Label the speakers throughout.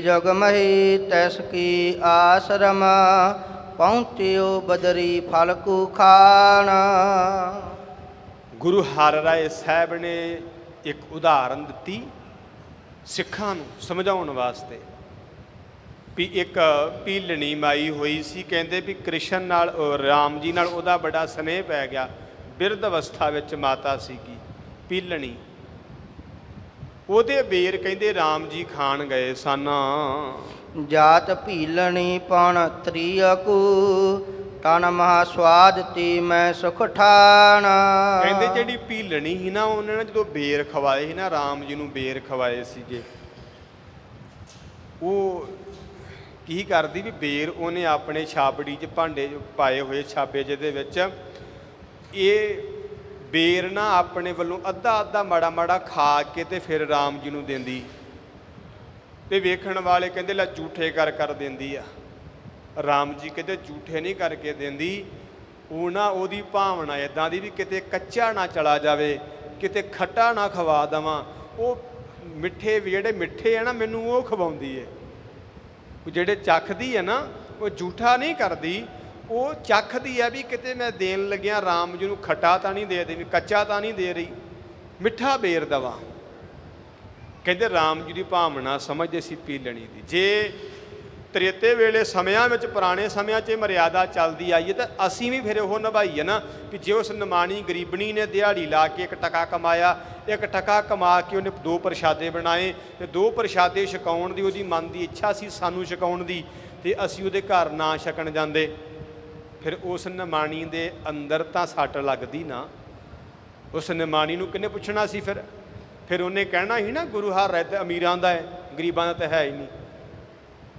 Speaker 1: ਜਗ ਤੈਸ ਕੀ ਆਸਰਮ, ਪਹੁੰਚਿਓ ਬਦਰੀ ਫਲ ਕੂ ਖਾਣ।
Speaker 2: ਗੁਰੂ ਹਰਿਰਾਏ ਸਾਹਿਬ ਨੇ ਇੱਕ ਉਦਾਹਰਨ ਦਿੱਤੀ ਸਿੱਖਾਂ ਨੂੰ ਸਮਝਾਉਣ ਵਾਸਤੇ। ਵੀ ਇੱਕ ਪੀਲਣੀ ਮਾਈ ਹੋਈ ਸੀ, ਕਹਿੰਦੇ ਵੀ ਕ੍ਰਿਸ਼ਨ ਨਾਲ ਰਾਮ ਜੀ ਨਾਲ ਉਹਦਾ ਬੜਾ ਸਨੇਹ ਪੈ ਗਿਆ। ਬਿਰਧ ਅਵਸਥਾ ਵਿੱਚ ਮਾਤਾ ਸੀਗੀ ਪੀਲਣੀ ਉਹਦੇ ਬੇਰ ਕਹਿੰਦੇ ਰਾਮ ਜੀ ਖਾਣ ਗਏ ਸਨ।
Speaker 1: ਜਾਤ ਭੀਲਣੀ ਪਣ ਤ੍ਰਿਯਕੂ ਤਨ ਮਹਾ ਸਵਾਦ ਤੀ ਮੈਂ ਸੁਖ ਠਾਣ।
Speaker 2: ਕਹਿੰਦੇ ਜਿਹੜੀ ਪੀਲਣੀ ਸੀ ਨਾ ਉਹਨੇ ਨਾ ਜਦੋਂ ਬੇਰ ਖਵਾਏ ਸੀ ਨਾ ਰਾਮ ਜੀ ਨੂੰ ਬੇਰ ਖਵਾਏ ਸੀਗੇ। ਉਹ ਕੀ ਕਰਦੀ ਵੀ ਬੇਰ ਉਹਨੇ ਆਪਣੇ ਛਾਬੜੀ 'ਚ ਭਾਂਡੇ ਪਾਏ ਹੋਏ ਛਾਬੇ ਜਿਹਦੇ ਵਿੱਚ ਇਹ ਬੇਰ ਨਾ ਆਪਣੇ ਵੱਲੋਂ ਅੱਧਾ ਅੱਧਾ ਮਾੜਾ ਮਾੜਾ ਖਾ ਕੇ ਤੇ ਫਿਰ ਰਾਮ ਜੀ ਨੂੰ ਦਿੰਦੀ। ਤੇ ਵੇਖਣ ਵਾਲੇ ਕਹਿੰਦੇ, ਲੈ ਝੂਠੇ ਕਰ ਕਰ ਦਿੰਦੀ ਆ। ਰਾਮ ਜੀ ਕਹਿੰਦੇ, ਝੂਠੇ ਨਹੀਂ ਕਰਕੇ ਦਿੰਦੀ। ਉਹ ਨਾ ਉਹਦੀ ਭਾਵਨਾ ਇਦਾਂ ਦੀ ਵੀ ਕਿਤੇ ਕੱਚਾ ਨਾ ਚਲਾ ਜਾਵੇ, ਕਿਤੇ ਖੱਟਾ ਨਾ ਖਵਾ ਦਵਾਂ। ਉਹ ਮਿੱਠੇ ਵੀ ਜਿਹੜੇ ਮਿੱਠੇ ਆ ਨਾ, ਮੈਨੂੰ ਉਹ ਖਵਾਉਂਦੀ ਏ। ਉਹ ਜਿਹੜੇ ਚੱਖਦੀ ਹੈ ਨਾ, ਉਹ ਝੂਠਾ ਨਹੀਂ ਕਰਦੀ। ਉਹ ਚੱਖਦੀ ਹੈ ਵੀ ਕਿਤੇ ਮੈਂ ਦੇਣ ਲੱਗਿਆ ਰਾਮ ਜੀ ਨੂੰ ਖੱਟਾ ਤਾਂ ਨਹੀਂ ਦੇ ਦੇਵੀ, ਕੱਚਾ ਤਾਂ ਨਹੀਂ ਦੇ ਰਹੀ, ਮਿੱਠਾ ਬੇਰ ਦਵਾ। ਕਹਿੰਦੇ ਰਾਮ ਜੀ ਦੀ ਭਾਵਨਾ ਸਮਝਦੇ ਸੀ ਪੀ ਲੈਣੀ ਦੀ। ਜੇ ਤ੍ਰੇਤੇ ਵੇਲੇ ਸਮਿਆਂ ਵਿੱਚ, ਪੁਰਾਣੇ ਸਮਿਆਂ 'ਚ ਮਰਿਆਦਾ ਚੱਲਦੀ ਆਈ ਹੈ ਤਾਂ ਅਸੀਂ ਵੀ ਫਿਰ ਉਹ ਨਿਭਾਈਏ ਨਾ ਕਿ ਜੇ ਉਸ ਨਿਮਾਣੀ ਗਰੀਬਣੀ ਨੇ ਦਿਹਾੜੀ ਲਾ ਕੇ ਇੱਕ ਟਕਾ ਕਮਾਇਆ, ਇੱਕ ਟਕਾ ਕਮਾ ਕੇ ਉਹਨੇ ਦੋ ਪ੍ਰਸ਼ਾਦੇ ਬਣਾਏ ਤੇ ਦੋ ਪ੍ਰਸ਼ਾਦੇ ਛਕਾਉਣ ਦੀ ਉਹਦੀ ਮਨ ਦੀ ਇੱਛਾ ਸੀ ਸਾਨੂੰ ਛਕਾਉਣ ਦੀ ਤੇ ਅਸੀਂ ਉਹਦੇ ਘਰ ਨਾ ਛਕਣ ਜਾਂਦੇ। ਫਿਰ ਉਸ ਨਿਮਾਣੀ ਦੇ ਅੰਦਰ ਤਾਂ ਸੱਟ ਲੱਗਦੀ ਨਾ। ਉਸ ਨਿਮਾਣੀ ਨੂੰ ਕਿੰਨੇ ਪੁੱਛਣਾ ਸੀ ਫਿਰ? ਫਿਰ ਉਹਨੇ ਕਹਿਣਾ ਹੀ ਨਾ, ਗੁਰੂ ਹਰ ਰਹਿਤ ਅਮੀਰਾਂ ਦਾ ਹੈ, ਗਰੀਬਾਂ ਦਾ ਤਾਂ ਹੈ ਹੀ ਨਹੀਂ।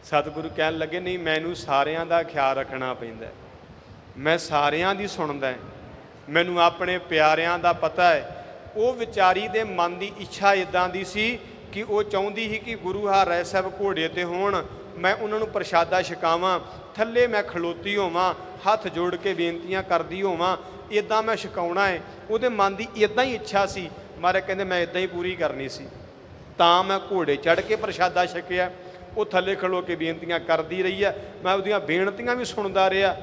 Speaker 2: ਸਤਿਗੁਰੂ ਕਹਿਣ ਲੱਗੇ, ਨਹੀਂ, ਮੈਨੂੰ ਸਾਰਿਆਂ ਦਾ ਖਿਆਲ ਰੱਖਣਾ ਪੈਂਦਾ ਮੈਂ ਸਾਰਿਆਂ ਦੀ ਸੁਣਦਾ ਮੈਨੂੰ ਆਪਣੇ ਪਿਆਰਿਆਂ ਦਾ ਪਤਾ ਹੈ। ਉਹ ਵਿਚਾਰੀ ਦੇ ਮਨ ਦੀ ਇੱਛਾ ਇਦਾਂ ਦੀ ਸੀ ਕਿ ਉਹ ਚਾਹੁੰਦੀ ਸੀ ਕਿ ਗੁਰੂ ਹਰ ਹਾਰ ਸਾਹਿਬ ਘੋੜੇ ਤੇ ਹੋਣ। ਮੈਂ ਉਹਨਾਂ ਨੂੰ ਪ੍ਰਸ਼ਾਦਾ ਛਕਾਵਾਂ, ਥੱਲੇ ਮੈਂ ਖਲੋਤੀ ਹੋਵਾਂ, ਹੱਥ ਜੋੜ ਕੇ ਬੇਨਤੀਆਂ ਕਰਦੀ ਹੋਵਾਂ ਇਦਾਂ ਮੈਂ ਛਕਾਉਣਾ ਹੈ ਉਹਦੇ ਮਨ ਦੀ ਇਦਾਂ ਹੀ ਇੱਛਾ ਸੀ। ਮਹਾਰਾਜ ਕਹਿੰਦੇ, ਮੈਂ ਇਦਾਂ ਹੀ ਪੂਰੀ ਕਰਨੀ ਸੀ। ਤਾਂ ਮੈਂ ਘੋੜੇ ਚੜ੍ਹ ਕੇ ਪ੍ਰਸ਼ਾਦਾ ਛਕਿਆ। ਉਹ ਥੱਲੇ ਖਲੋ ਕੇ ਬੇਨਤੀਆਂ ਕਰਦੀ ਰਹੀ ਹੈ ਮੈਂ ਉਹਦੀਆਂ ਬੇਨਤੀਆਂ ਵੀ ਸੁਣਦਾ ਰਿਹਾ।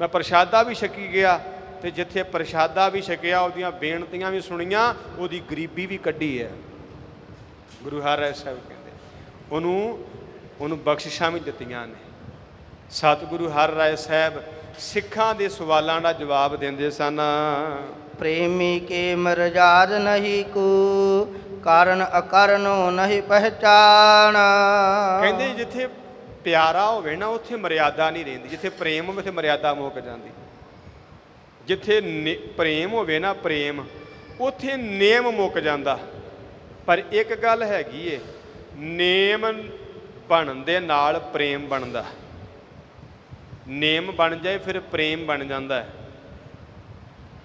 Speaker 2: ਮੈਂ ਪ੍ਰਸ਼ਾਦਾ ਵੀ ਛਕੀ ਗਿਆ ਤੇ ਜਿੱਥੇ ਪ੍ਰਸ਼ਾਦਾ ਵੀ ਛਕਿਆ, ਉਹਦੀਆਂ ਬੇਨਤੀਆਂ ਵੀ ਸੁਣੀਆਂ, ਉਹਦੀ ਗਰੀਬੀ ਵੀ ਕੱਢੀ ਹੈ ਗੁਰੂ ਹਰਿ ਸਾਹਿਬ ਕਹਿੰਦੇ, ਉਹਨੂੰ ਉਹਨੂੰ ਬਖਸ਼ਿਸ਼ਾਂ ਵੀ ਦਿੱਤੀਆਂ ਨੇ। ਸਤਿਗੁਰੂ ਹਰਿ ਰਾਏ ਸਾਹਿਬ ਸਿੱਖਾਂ ਦੇ ਸਵਾਲਾਂ ਦਾ ਜਵਾਬ ਦਿੰਦੇ ਸਨ।
Speaker 1: ਪ੍ਰੇਮੀ ਕੇ ਮਰਜਾਦ ਨਹੀਂ ਕੋ ਕਾਰਨ ਅਕਰਨੋ ਨਹੀਂ ਪਹਿਚਾਨ
Speaker 2: ਕਹਿੰਦੇ ਜਿੱਥੇ ਪਿਆਰਾ ਹੋਵੇ ਨਾ ਉੱਥੇ ਮਰਿਆਦਾ ਨਹੀਂ ਰਹਿੰਦੀ। ਜਿੱਥੇ ਪ੍ਰੇਮ ਹੋਵੇ ਉੱਥੇ ਮਰਿਆਦਾ ਮੁੱਕ ਜਾਂਦੀ। ਜਿੱਥੇ ਪ੍ਰੇਮ ਹੋਵੇ ਨਾ ਪ੍ਰੇਮ ਉੱਥੇ ਨੇਮ ਮੁੱਕ ਜਾਂਦਾ। ਪਰ ਇੱਕ ਗੱਲ ਹੈਗੀ ਏ ਨੇਮ ਬਣਨ ਦੇ ਨਾਲ ਪ੍ਰੇਮ ਬਣਦਾ। ਨੇਮ ਬਣ ਜਾਏ, ਫਿਰ ਪ੍ਰੇਮ ਬਣ ਜਾਂਦਾ ਹੈ।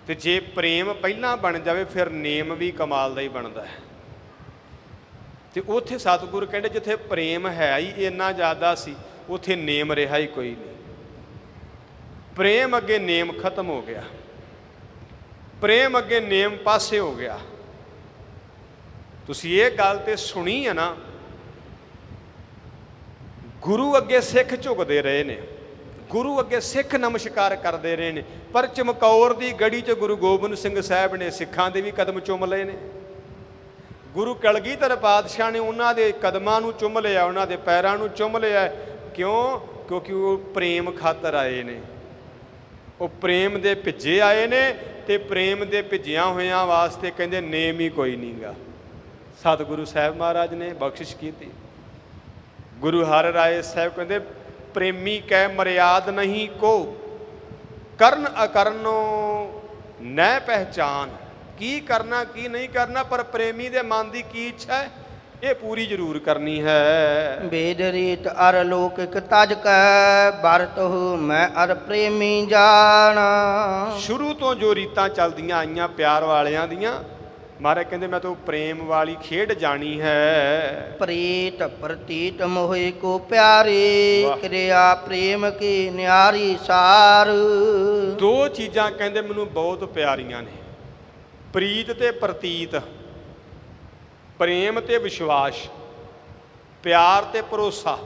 Speaker 2: ਤੇ ਜੇ ਪ੍ਰੇਮ ਪਹਿਲਾਂ ਬਣ ਜਾਵੇ, ਫਿਰ ਨੇਮ ਵੀ ਕਮਾਲ ਦਾ ਹੀ ਬਣਦਾ ਹੈ। ਤੇ ਉੱਥੇ ਸਤਿਗੁਰ ਕਹਿੰਦੇ, ਜਿੱਥੇ ਪ੍ਰੇਮ ਹੈ ਹੀ ਇੰਨਾ ਜ਼ਿਆਦਾ ਸੀ, ਉੱਥੇ ਨੇਮ ਰਿਹਾ ਹੀ ਕੋਈ ਨਹੀਂ। ਪ੍ਰੇਮ ਅੱਗੇ ਨੇਮ ਖਤਮ ਹੋ ਗਿਆ। ਪ੍ਰੇਮ ਅੱਗੇ ਨੇਮ ਪਾਸੇ ਹੋ ਗਿਆ। ਤੁਸੀਂ ਇਹ ਗੱਲ ਤੇ ਸੁਣੀ ਹੈ ਨਾ ਗੁਰੂ ਅੱਗੇ ਸਿੱਖ ਝੁਕਦੇ ਰਹੇ ਨੇ। ਗੁਰੂ ਅੱਗੇ ਸਿੱਖ ਨਮਸਕਾਰ ਕਰਦੇ ਰਹੇ ਨੇ। ਪਰ ਚਮਕੌਰ ਦੀ ਗੜੀ 'ਚ ਗੁਰੂ ਗੋਬਿੰਦ ਸਿੰਘ ਸਾਹਿਬ ਨੇ ਸਿੱਖਾਂ ਦੇ ਵੀ ਕਦਮ ਚੁੰਮ ਲਏ ਨੇ। ਗੁਰੂ ਕਲਗੀਧਰ ਪਾਤਸ਼ਾਹ ਨੇ ਉਹਨਾਂ ਦੇ ਕਦਮਾਂ ਨੂੰ ਚੁੰਮ ਲਿਆ, ਉਹਨਾਂ ਦੇ ਪੈਰਾਂ ਨੂੰ ਚੁੰਮ ਲਿਆ। ਕਿਉਂ? ਕਿਉਂਕਿ ਉਹ ਪ੍ਰੇਮ ਖਾਤਰ ਆਏ ਨੇ। ਉਹ ਪ੍ਰੇਮ ਦੇ ਭਿੱਜੇ ਆਏ ਨੇ ਤੇ ਪ੍ਰੇਮ ਦੇ ਭਿੱਜਿਆਂ ਹੋਇਆਂ ਵਾਸਤੇ ਕਹਿੰਦੇ ਨੇਮ ਹੀ ਕੋਈ ਨਹੀਂਗਾ ਸਤਿਗੁਰੂ ਸਾਹਿਬ ਮਹਾਰਾਜ ਨੇ ਬਖਸ਼ਿਸ਼ ਕੀਤੀ। ਗੁਰੂ ਹਰਿ ਰਾਏ ਸਾਹਿਬ ਕਹਿੰਦੇ ਪ੍ਰੇਮੀ ਕੈ ਮਰਿਆਦ ਨਹੀਂ ਕੋ ਕਰਨ ਅਕਰਨੋ ਨੈ ਪਹਿਚਾਨ। ਕੀ ਕਰਨਾ ਕੀ ਨਹੀਂ ਕਰਨਾ ਪਰ ਪ੍ਰੇਮੀ ਦੇ ਮਨ ਦੀ ਕੀ ਇੱਛਾ ਹੈ? ਇਹ ਪੂਰੀ ਜ਼ਰੂਰ ਕਰਨੀ ਹੈ।
Speaker 1: ਵੇਦ ਰੀਤ ਅਰ ਲੋਕਿਕ ਤਜ ਕੈ ਵਰਤਹੁ ਮੈਂ ਅਰ ਪ੍ਰੇਮੀ ਜਾਣ।
Speaker 2: ਸ਼ੁਰੂ ਤੋਂ ਜੋ ਰੀਤਾਂ ਚੱਲਦੀਆਂ ਆਈਆਂ ਪਿਆਰ ਵਾਲਿਆਂ ਦੀਆਂ ਮਹਾਰਾਜ ਕਹਿੰਦੇ ਮੈਂ ਤਾਂ ਪ੍ਰੇਮ ਵਾਲੀ ਖੇਡ ਜਾਣੀ ਹੈ।
Speaker 1: ਪ੍ਰੀਤ ਪ੍ਰਤੀਤ ਮੋਹਿ ਕੋ ਪਿਆਰੇ
Speaker 2: ਵਾਹ।
Speaker 1: ਕਿਰਿਆ ਪ੍ਰੇਮ ਕੀ ਨਿਆਰੀ ਸਾਰ।
Speaker 2: ਦੋ ਚੀਜ਼ਾਂ ਕਹਿੰਦੇ ਮੈਨੂੰ ਬਹੁਤ ਪਿਆਰੀਆਂ ਨੇ। ਪ੍ਰੀਤ ਤੇ ਪ੍ਰਤੀਤ ਪ੍ਰੇਮ ਤੇ ਵਿਸ਼ਵਾਸ ਪਿਆਰ ਤੇ ਭਰੋਸਾ।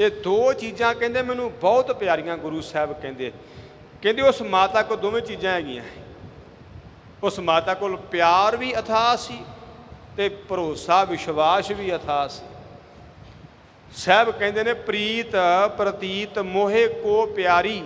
Speaker 2: ਇਹ ਦੋ ਚੀਜ਼ਾਂ ਕਹਿੰਦੇ ਮੈਨੂੰ ਬਹੁਤ ਪਿਆਰੀਆਂ ਗੁਰੂ ਸਾਹਿਬ ਕਹਿੰਦੇ। ਕਹਿੰਦੇ ਉਸ ਮਾਤਾ ਕੋਲ ਦੋਵੇਂ ਚੀਜ਼ਾਂ ਹੈਗੀਆਂ। ਉਸ ਮਾਤਾ ਕੋਲ ਪਿਆਰ ਵੀ ਅਥਾਹ ਸੀ ਤੇ ਭਰੋਸਾ, ਵਿਸ਼ਵਾਸ ਵੀ ਅਥਾਹ ਸੀ। ਸਾਹਿਬ ਕਹਿੰਦੇ ਨੇ, ਪ੍ਰੀਤ, ਪ੍ਰਤੀਤ ਮੋਹੇ ਕੋ ਪਿਆਰੀ,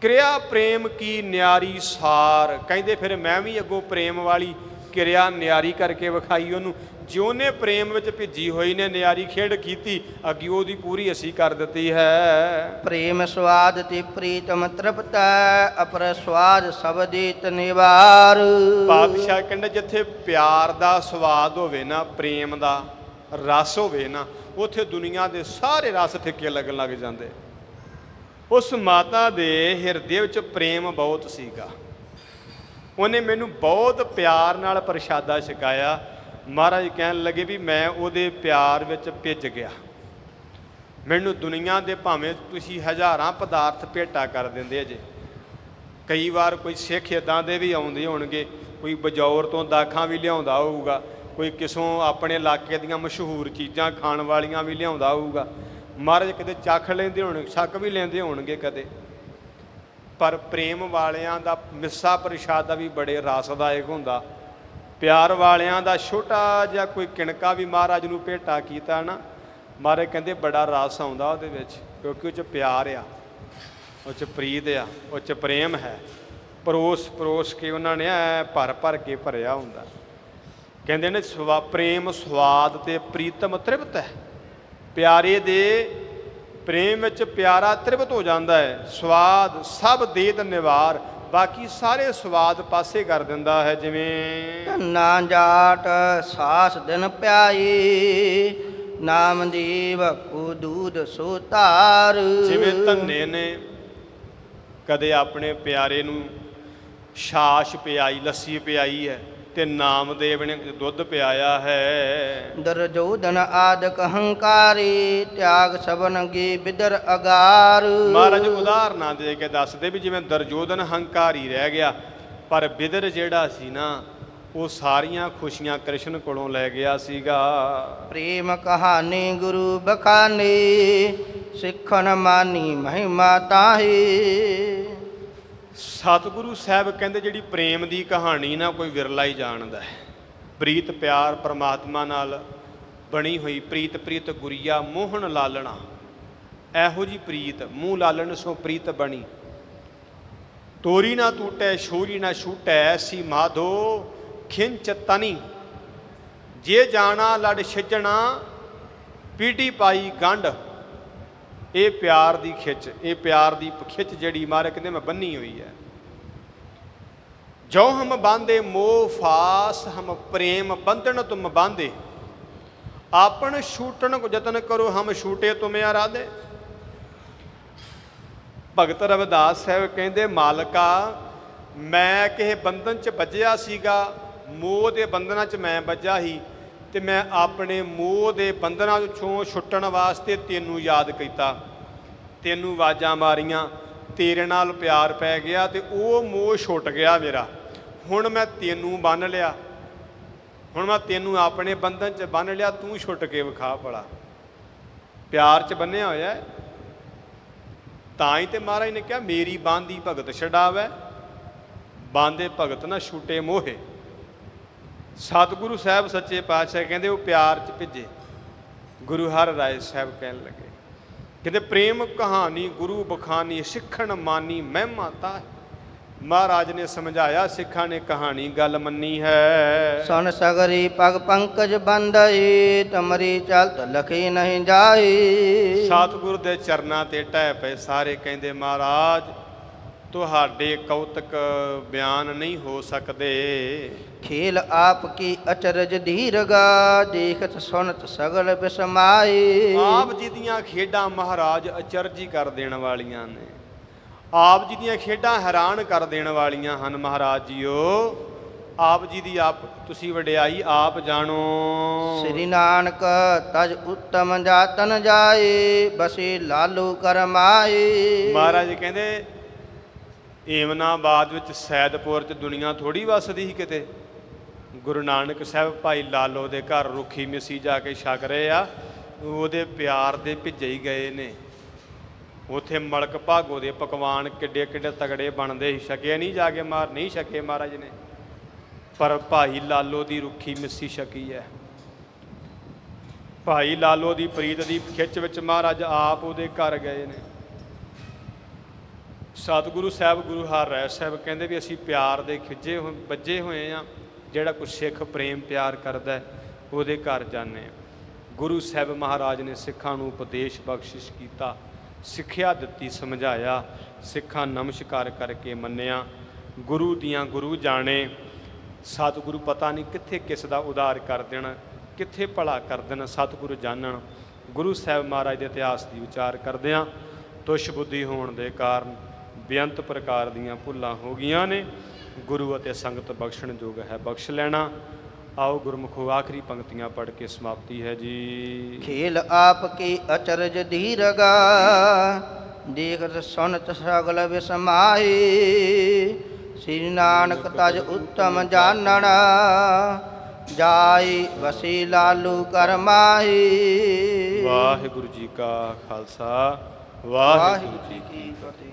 Speaker 2: ਕਿਰਿਆ ਪ੍ਰੇਮ ਕੀ ਨਿਆਰੀ ਸਾਰ। ਕਹਿੰਦੇ ਫਿਰ, ਮੈਂ ਵੀ ਅੱਗੋਂ ਪ੍ਰੇਮ ਵਾਲੀ ਕਿਰਿਆ ਨਿਆਰੀ ਕਰਕੇ ਵਿਖਾਈ ਉਹਨੂੰ। ਜਿਉਂ ਨੇ ਪ੍ਰੇਮ ਵਿੱਚ ਭਿੱਜੀ ਹੋਈ ਨੇ ਨਿਆਰੀ ਖੇਡ ਕੀਤੀ ਅੱਗੇ ਉਹਦੀ ਪੂਰੀ ਅਸੀਂ ਕਰ ਦਿੱਤੀ ਹੈ।
Speaker 1: ਪ੍ਰੇਮ ਸਵਾਦ ਤੇ ਪ੍ਰੀਤਮ ਤ੍ਰਿਪਤੈ ਅਪਰ ਸਵਾਦ ਸਬਦੀਤ ਨਿਵਾਰ।
Speaker 2: ਪਾਤਸ਼ਾਹ ਕਹਿੰਦੇ ਜਿੱਥੇ ਪਿਆਰ ਦਾ ਸਵਾਦ ਹੋਵੇ ਨਾ ਪ੍ਰੇਮ ਦਾ ਰਸ ਹੋਵੇ ਨਾ ਉੱਥੇ ਦੁਨੀਆ ਦੇ ਸਾਰੇ ਰਸ ਫਿੱਕੇ ਲੱਗਣ ਲੱਗ ਜਾਂਦੇ। ਉਸ ਮਾਤਾ ਦੇ ਹਿਰਦੇ ਵਿੱਚ ਪ੍ਰੇਮ ਬਹੁਤ ਸੀਗਾ। ਉਹਨੇ ਮੈਨੂੰ ਬਹੁਤ ਪਿਆਰ ਨਾਲ ਪ੍ਰਸ਼ਾਦਾ ਛਕਾਇਆ। ਮਹਾਰਾਜ ਕਹਿਣ ਲੱਗੇ ਵੀ ਮੈਂ ਉਹਦੇ ਪਿਆਰ ਵਿੱਚ ਭਿੱਜ ਗਿਆ। ਮੈਨੂੰ ਦੁਨੀਆ ਦੇ ਭਾਵੇਂ ਤੁਸੀਂ ਹਜ਼ਾਰਾਂ ਪਦਾਰਥ ਭੇਟਾ ਕਰ ਦਿੰਦੇ ਜੇ। ਕਈ ਵਾਰ ਕੋਈ ਸਿੱਖ ਇਦਾਂ ਦੇ ਵੀ ਆਉਂਦੇ ਹੋਣਗੇ, ਕੋਈ ਬਜੌਰ ਤੋਂ ਦਾਖਾਂ ਵੀ ਲਿਆਉਂਦਾ ਹੋਊਗਾ, ਕੋਈ ਕਿਸੋਂ ਆਪਣੇ ਇਲਾਕੇ ਦੀਆਂ ਮਸ਼ਹੂਰ ਚੀਜ਼ਾਂ ਖਾਣ ਵਾਲੀਆਂ ਵੀ ਲਿਆਉਂਦਾ ਹੋਊਗਾ। ਮਹਾਰਾਜ ਕਦੇ ਚੱਖ ਲੈਂਦੇ ਹੋਣ ਛੱਕ ਵੀ ਲੈਂਦੇ ਹੋਣਗੇ ਕਦੇ। ਪਰ ਪ੍ਰੇਮ ਵਾਲਿਆਂ ਦਾ ਮਿੱਸਾ ਪ੍ਰਸ਼ਾਦ ਦਾ ਵੀ ਬੜੇ ਰਸਦਾਇਕ ਹੁੰਦਾ। ਪਿਆਰ ਵਾਲਿਆਂ ਦਾ ਛੋਟਾ ਜਿਹਾ ਕੋਈ ਕਿਣਕਾ ਵੀ ਮਹਾਰਾਜ ਨੂੰ ਭੇਟਾ ਕੀਤਾ ਨਾ, ਮਹਾਰਾਜ ਕਹਿੰਦੇ ਬੜਾ ਰਸ ਆਉਂਦਾ ਉਹਦੇ ਵਿੱਚ, ਕਿਉਂਕਿ ਉਹ ਚ ਪਿਆਰ ਆ, ਉਹ ਚ ਪ੍ਰੀਤ ਆ, ਉਹ ਚ ਪ੍ਰੇਮ ਹੈ। ਪਰੋਸ ਪਰੋਸ ਕੇ ਉਹਨਾਂ ਨੇ ਐ ਭਰ ਭਰ ਕੇ ਭਰਿਆ ਹੁੰਦਾ। ਕਹਿੰਦੇ ਨੇ ਸਵਾ ਪ੍ਰੇਮ ਸਵਾਦ ਤੇ ਪ੍ਰੀਤਮ ਤ੍ਰਿਪਤ ਹੈ। ਪਿਆਰੇ ਦੇ ਪ੍ਰੇਮ ਵਿੱਚ ਪਿਆਰਾ ਤ੍ਰਿਪਤ ਹੋ ਜਾਂਦਾ ਹੈ ਸਵਾਦ ਸਭ ਦੇਤ ਨਿਵਾਰ ਬਾਕੀ ਸਾਰੇ ਸਵਾਦ ਪਾਸੇ ਕਰ ਦਿੰਦਾ ਹੈ ਜਿਵੇਂ
Speaker 1: ਨਾ ਜਾਟ ਸਾਸ ਦਿਨ ਪਿਆਈ ਨਾਮਦੀਵ ਕੋ ਦੂਧ ਸੋ ਧਾਰ।
Speaker 2: ਜਿਵੇਂ ਧੰਨੇ ਨੇ ਕਦੇ ਆਪਣੇ ਪਿਆਰੇ ਨੂੰ ਛਾਛ ਪਿਆਈ ਲੱਸੀ ਪਿਆਈ ਹੈ ਤੇ ਨਾਮਦੇਵ ਨੇ ਦੁੱਧ ਪਿਆਇਆ ਹੈ।
Speaker 1: ਦਰਜੋਦਨ ਆਦਿਕ ਹੰਕਾਰੀ ਤਿਆਗ ਸਬਨ ਗੇ ਬਿਦਰ ਅਗਾਰ।
Speaker 2: ਮਹਾਰਾਜ ਉਦਾਹਰਨਾਂ ਦੇ ਕੇ ਦੱਸਦੇ ਵੀ ਜਿਵੇਂ ਦਰਜੋਦਨ ਹੰਕਾਰੀ ਰਹਿ ਗਿਆ ਪਰ ਬਿਦਰ ਜਿਹੜਾ ਸੀ ਨਾ ਉਹ ਸਾਰੀਆਂ ਖੁਸ਼ੀਆਂ ਕ੍ਰਿਸ਼ਨ ਕੋਲੋਂ ਲੈ ਗਿਆ ਸੀਗਾ।
Speaker 1: ਪ੍ਰੇਮ ਕਹਾਣੀ ਗੁਰੂ ਬਖਾਨੀ ਸਿੱਖਣ ਮਾਨੀ ਮਹਿਮਾ ਤਾਹੀ।
Speaker 2: ਸਤਿਗੁਰੂ ਸਾਹਿਬ ਕਹਿੰਦੇ ਜਿਹੜੀ ਪ੍ਰੇਮ ਦੀ ਕਹਾਣੀ ਨਾ ਕੋਈ ਵਿਰਲਾ ਹੀ ਜਾਣਦਾ ਹੈ। ਪ੍ਰੀਤ ਪਿਆਰ ਪਰਮਾਤਮਾ ਨਾਲ ਬਣੀ ਹੋਈ ਪ੍ਰੀਤ ਪ੍ਰੀਤ ਗੁਰੀਆ ਮੋਹਨ ਲਾਲਣਾ। ਇਹੋ ਜੀ ਪ੍ਰੀਤ, ਮੂੰਹ ਲਾਲਣ ਸੋ ਪ੍ਰੀਤ ਬਣੀ। ਤੋਰੀ ਨਾ ਟੂਟੈ, ਛੋਰੀ ਨਾ ਛੂਟੈ, ਐਸੀ ਮਾਧੋ ਖਿੰਚ ਤਨੀ। ਜੇ ਜਾਣਾ ਲੜ ਛਿਜਣਾ, ਪੀਟੀ ਪਾਈ ਗੰਢ। ਇਹ ਪਿਆਰ ਦੀ ਖਿੱਚ, ਇਹ ਪਿਆਰ ਦੀ ਖਿੱਚ ਜਿਹੜੀ ਮਾਰੇ ਕਹਿੰਦੇ ਮੈਂ ਬੰਨੀ ਹੋਈ ਹੈ। ਜੋ ਹਮ ਬਾਂਦੇ ਮੋਹ ਫਾਸ, ਹਮ ਪ੍ਰੇਮ ਬੰਧਨ ਤੁਮ ਬਾਂਦੇ ਆਪਣ ਛੂਟਣ ਕੋ ਯਤਨ ਕਰੋ, ਹਮ ਛੂਟੇ ਤੁਮੇ ਆਰਾਧੇ। ਭਗਤ ਰਵਿਦਾਸ ਸਾਹਿਬ ਕਹਿੰਦੇ, ਮਾਲਕਾ, ਮੈਂ ਕਿਸੇ ਬੰਧਨ ਚ ਵੱਜਿਆ ਸੀਗਾ, ਮੋਹ ਦੇ ਬੰਧਨਾਂ ਚ ਮੈਂ ਵੱਜਾ ਸੀ। ਤੇ ਮੈਂ ਆਪਣੇ ਮੋਹ ਦੇ ਬੰਧਨਾਂ ਵਿੱਚੋਂ ਛੁੱਟਣ ਵਾਸਤੇ ਤੈਨੂੰ ਯਾਦ ਕੀਤਾ। ਤੈਨੂੰ ਆਵਾਜ਼ਾਂ ਮਾਰੀਆਂ, ਤੇਰੇ ਨਾਲ ਪਿਆਰ ਪੈ ਗਿਆ ਤੇ ਉਹ ਮੋਹ ਛੁੱਟ ਗਿਆ ਮੇਰਾ। ਹੁਣ ਮੈਂ ਤੈਨੂੰ ਬੰਨ ਲਿਆ। ਹੁਣ ਮੈਂ ਤੈਨੂੰ ਆਪਣੇ ਬੰਧਨ 'ਚ ਬੰਨ ਲਿਆ, ਤੂੰ ਛੁੱਟ ਕੇ ਵਿਖਾ ਭਲਾ। ਪਿਆਰ 'ਚ ਬੰਨਿਆ ਹੋਇਆ ਹੈ। ਤਾਂ ਹੀ ਤੇ ਮਹਾਰਾਜ ਨੇ ਕਿਹਾ, ਮੇਰੀ ਬਾਂਦੀ ਭਗਤ ਛਡਾਵੈ, ਬਾਂਦੇ ਭਗਤ ਨਾ ਛੁੱਟੇ ਮੋਹੇ। ਸਤਿਗੁਰੂ ਸਾਹਿਬ ਸੱਚੇ ਪਾਤਸ਼ਾਹ ਕਹਿੰਦੇ ਉਹ ਪਿਆਰ 'ਚ ਭਿੱਜੇ। ਗੁਰੂ ਹਰ ਰਾਏ ਸਾਹਿਬ ਕਹਿਣ ਲੱਗੇ ਕਹਿੰਦੇ ਪ੍ਰੇਮ ਕਹਾਣੀ ਗੁਰੂ ਬਖਾਨੀ ਸਿੱਖਣ ਮਾਨੀ ਮਹਿਮਾ ਤਾ ਮਹਾਰਾਜ ਨੇ ਸਮਝਾਇਆ ਸਿੱਖਾਂ ਨੇ ਕਹਾਣੀ ਗੱਲ ਮੰਨੀ ਹੈ।
Speaker 1: ਸੁਨ ਸਗਰੀ ਪਗ ਪੰਕਜ ਬੰਦਈ ਤਮਰੀ ਚਲਤ ਲਖੀ ਨਹੀਂ ਜਾਈ।
Speaker 2: ਸਤਿਗੁਰ ਦੇ ਚਰਨਾਂ ਤੇ ਟਹਿ ਪਏ ਸਾਰੇ ਕਹਿੰਦੇ ਮਹਾਰਾਜ ਤੁਹਾਡੇ ਕੌਤਕ ਬਿਆਨ ਨਹੀਂ ਹੋ ਸਕਦੇ।
Speaker 1: ਖੇਲ ਆਪ ਕੀ ਅਚਰਜ ਧੀਰਗਾ ਦੇਖਤ ਸੁਨਤ ਸਗਲ ਬਿਸਮਾਈ
Speaker 2: ਆਪ ਜੀ ਦੀਆਂ ਖੇਡਾਂ ਮਹਾਰਾਜ ਅਚਰਜੀ ਕਰ ਦੇਣ ਵਾਲੀਆਂ ਨੇ। ਆਪ ਜੀ ਦੀਆਂ ਖੇਡਾਂ ਹੈਰਾਨ ਕਰ ਦੇਣ ਵਾਲੀਆਂ ਹਨ ਮਹਾਰਾਜ ਜੀਓ। ਆਪ ਜੀ ਦੀ ਆਪ ਤੁਸੀਂ ਵਡਿਆਈ ਆਪ ਜਾਣੋ।
Speaker 1: ਸ੍ਰੀ ਨਾਨਕ ਤਜ ਉੱਤਮ ਜਾਤਨ ਜਾਏ ਬਸੇ ਲਾਲੂ ਕਰਮਾਏ।
Speaker 2: ਮਹਾਰਾਜ ਕਹਿੰਦੇ ਏਮਨਾਬਾਦ ਵਿੱਚ ਸੈਦਪੁਰ ਚ ਦੁਨੀਆ ਥੋੜੀ ਵਸਦੀ ਸੀ ਕਿਤੇ? ਗੁਰੂ ਨਾਨਕ ਸਾਹਿਬ ਭਾਈ ਲਾਲੋ ਦੇ ਘਰ ਰੁੱਖੀ ਮਿੱਸੀ ਜਾ ਕੇ ਛਕ ਰਹੇ ਆ, ਉਹਦੇ ਪਿਆਰ ਦੇ ਭਿੱਜੇ ਹੀ ਗਏ ਨੇ। ਉਥੇ ਮਲਕ ਭਾਗੋ ਦੇ ਪਕਵਾਨ ਕਿੱਡੇ ਕਿੱਡੇ ਤਗੜੇ ਬਣਦੇ ਸੀ, ਛਕੇ ਨਹੀਂ ਜਾ ਕੇ ਮਾਰ, ਨਹੀਂ ਛਕੇ ਮਹਾਰਾਜ ਨੇ। ਪਰ ਭਾਈ ਲਾਲੋ ਦੀ ਰੁੱਖੀ ਮਿੱਸੀ ਛਕੀ ਹੈ ਭਾਈ ਲਾਲੋ ਦੀ ਪ੍ਰੀਤ ਦੀ ਖਿੱਚ ਵਿੱਚ ਮਹਾਰਾਜ ਆਪ ਉਹਦੇ ਘਰ ਗਏ ਨੇ। ਸਤਿਗੁਰੂ ਸਾਹਿਬ ਗੁਰੂ ਹਰ ਹਰਿ ਸਾਹਿਬ ਕਹਿੰਦੇ ਵੀ ਅਸੀਂ ਪਿਆਰ ਦੇ ਖਿੱਜੇ ਹੋਏ ਬੱਜੇ ਹੋਏ ਆ ਜਿਹੜਾ ਕੋਈ ਸਿੱਖ ਪ੍ਰੇਮ ਪਿਆਰ ਕਰਦਾ ਉਹਦੇ ਘਰ ਜਾਂਦੇ ਆ ਗੁਰੂ ਸਾਹਿਬ ਮਹਾਰਾਜ ਨੇ ਸਿੱਖਾਂ ਨੂੰ ਉਪਦੇਸ਼ ਬਖਸ਼ਿਸ਼ ਕੀਤਾ, ਸਿੱਖਿਆ ਦਿੱਤੀ, ਸਮਝਾਇਆ, ਸਿੱਖਾਂ ਨਮਸਕਾਰ ਕਰਕੇ ਮੰਨਿਆ। ਗੁਰੂ ਦੀਆਂ ਗੁਰੂ ਜਾਣੇ, ਸਤਿਗੁਰੂ ਪਤਾ ਨਹੀਂ ਕਿੱਥੇ ਕਿਸ ਦਾ ਉਦਾਰ ਕਰ ਦੇਣ, ਕਿੱਥੇ ਭਲਾ ਕਰ ਦੇਣ, ਸਤਿਗੁਰੂ ਜਾਣਨ। ਗੁਰੂ ਸਾਹਿਬ ਮਹਾਰਾਜ ਦੇ ਇਤਿਹਾਸ ਦੀ ਵਿਚਾਰ ਕਰਦਿਆਂ ਤੁਸ਼ ਬੁੱਧੀ ਹੋਣ ਦੇ ਕਾਰਨ ਬੇਅੰਤ ਪ੍ਰਕਾਰ ਦੀਆਂ ਭੁੱਲਾਂ ਹੋ ਗਈਆਂ ਨੇ। ਗੁਰੂ ਅਤੇ ਸੰਗਤ ਬਖਸ਼ਣ ਯੋਗ ਹੈ ਬਖਸ਼ ਲੈਣਾ। ਆਓ ਗੁਰਮੁਖੋ ਆਖਰੀ ਪੰਕਤੀਆਂ ਪੜ੍ਹ ਕੇ ਸਮਾਪਤੀ ਹੈ ਜੀ।
Speaker 1: ਖੇਲ ਆਪ ਕੀ ਅਚਰਜ ਧੀਰਗਾ ਦੇਖਤ ਸੁਨਤ ਸਗਲ ਵਿਸਮਾਈ ਸ੍ਰੀ ਨਾਨਕ ਤਜ ਉੱਤਮ ਜਾਣਣਾ ਜਾਈ ਵਸੀ ਲਾਲੂ ਕਰਮਾਈ
Speaker 2: ਵਾਹਿਗੁਰੂ ਜੀ ਕਾ ਖਾਲਸਾ ਵਾਹਿਗੁਰੂ ਜੀ
Speaker 1: ਕੀ ਫਤਿਹ।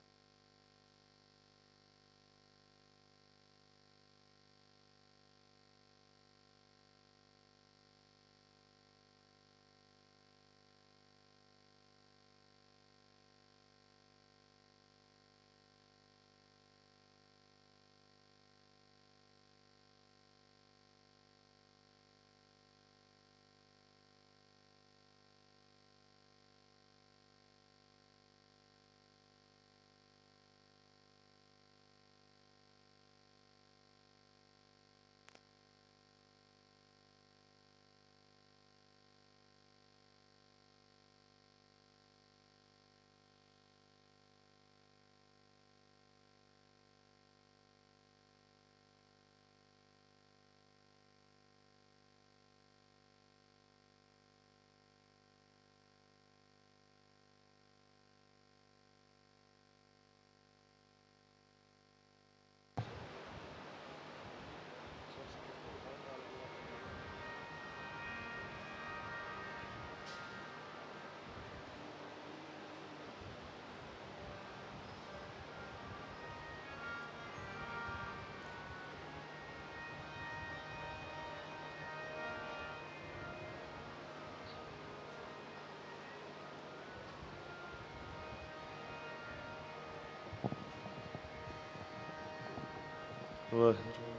Speaker 3: ਵਾਹਿਗੁਰੂ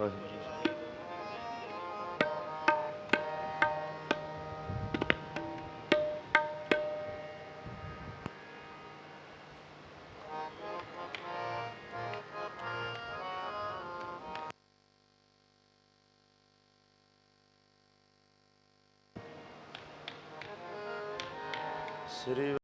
Speaker 3: ਸ੍ਰੀ